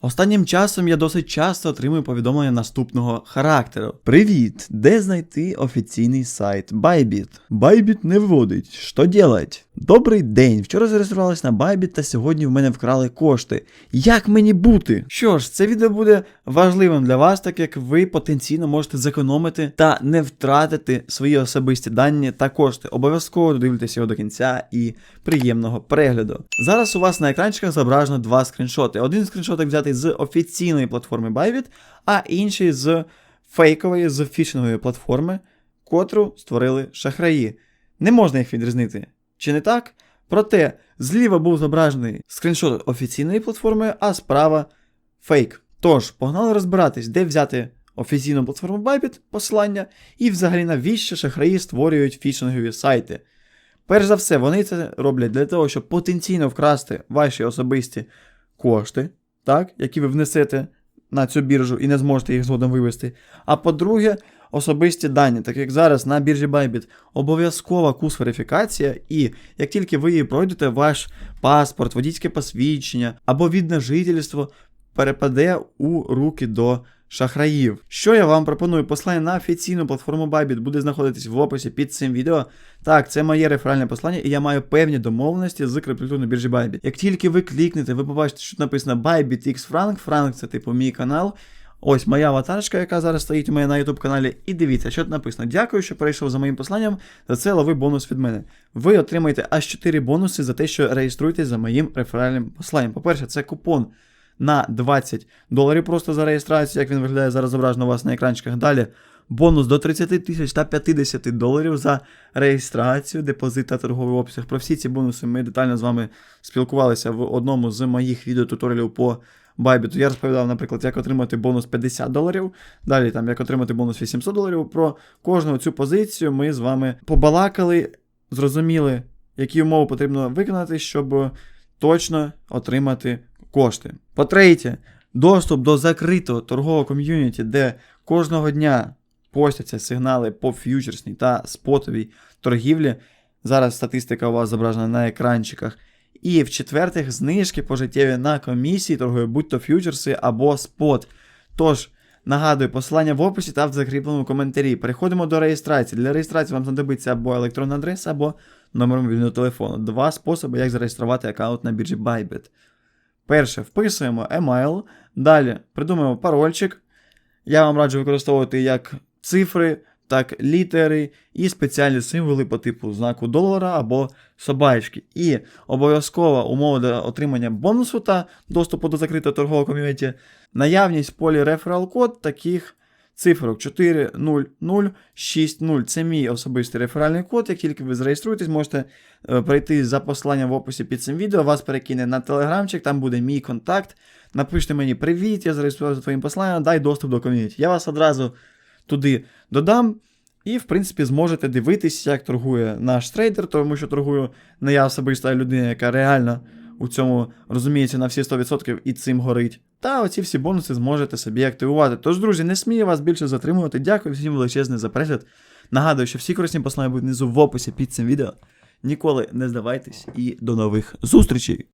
Останнім часом я досить часто отримую повідомлення наступного характеру. Привіт! Де знайти офіційний сайт Bybit? Bybit не вводить. Що делать? Добрий день. Вчора зареєструвалась на Bybit та сьогодні в мене вкрали кошти. Як мені бути? Що ж, це відео буде важливим для вас, так як ви потенційно можете зекономити та не втратити свої особисті дані та кошти. Обов'язково додивитися його до кінця і приємного перегляду. Зараз у вас на екранчиках зображено два скріншоти. Один скріншотик взятий з офіційної платформи Bybit, а інший з фейкової, з фішингової платформи, котру створили шахраї. Не можна їх відрізнити. Чи не так? Проте зліва був зображений скріншот офіційної платформи, а справа фейк. Тож, погнали розбиратись, де взяти офіційну платформу Bybit, посилання, і взагалі навіщо шахраї створюють фішингові сайти. Перш за все, вони це роблять для того, щоб потенційно вкрасти ваші особисті кошти, так, які ви внесете на цю біржу і не зможете їх згодом вивести. А по-друге, особисті дані, так як зараз на біржі Bybit обов'язкова курс-верифікація, і як тільки ви її пройдете, ваш паспорт, водійське посвідчення або відне жительство перепаде у руки до шахраїв. Що я вам пропоную? Послання на офіційну платформу Bybit буде знаходитись в описі під цим відео. Так, це моє реферальне послання, і я маю певні домовленості з криптовалютної біржі Bybit. Як тільки ви клікнете, ви побачите, що написано Bybit X Frank. Frank це типу мій канал. Ось моя аватарочка, яка зараз стоїть у мене на YouTube каналі. І дивіться, що тут написано. Дякую, що перейшов за моїм посланням. За це лови бонус від мене. Ви отримаєте аж 4 бонуси за те, що реєструєтесь за моїм реферальним посланням. По-перше, це купон на 20 доларів просто за реєстрацію, як він виглядає зараз зображено у вас на екранчиках. Далі бонус до 30 тисяч та 50 доларів за реєстрацію, депозит та торговий обсяг. Про всі ці бонуси ми детально з вами спілкувалися в одному з моїх відеотуторіалів по Bybit. Я розповідав, наприклад, як отримати бонус 50 доларів. Далі там як отримати бонус 800 доларів. Про кожну цю позицію ми з вами побалакали, зрозуміли, які умови потрібно виконати, щоб точно отримати кошти. По-третє, доступ до закритого торгового ком'юніті, де кожного дня постяться сигнали по ф'ючерсній та спотовій торгівлі. Зараз статистика у вас зображена на екранчиках. І в-четвертих, знижки пожиттєві на комісії торгує, будь то ф'ючерси або спот. Тож, нагадую, посилання в описі та в закріпленому коментарі. Переходимо до реєстрації. Для реєстрації вам знадобиться або електронна адреса, або номер мобільного телефону. Два способи, як зареєструвати аккаунт на біржі Bybit. Перше, вписуємо email, далі придумаємо парольчик. Я вам раджу використовувати як цифри, так літери і спеціальні символи по типу знаку долара або собачки. І обов'язкова умова для отримання бонусу та доступу до закритого торгового ком'юніті наявність полі реферал код таких цифрок 40060. Це мій особистий реферальний код. Як тільки ви зареєструєтесь, можете е, перейти за посиланням в описі під цим відео, вас перекине на телеграмчик, там буде мій контакт. Напишіть мені привіт, я зареєструвався за твоїм посиланням, дай доступ до ком'юніті. Я вас одразу туди додам. І, в принципі, зможете дивитись, як торгує наш трейдер, тому що торгую не я особиста людина, яка реально у цьому розуміється на всі 100% і цим горить. Та оці всі бонуси зможете собі активувати. Тож, друзі, не смію вас більше затримувати. Дякую всім величезне за перегляд. Нагадую, що всі корисні послання будуть внизу в описі під цим відео. Ніколи не здавайтесь і до нових зустрічей!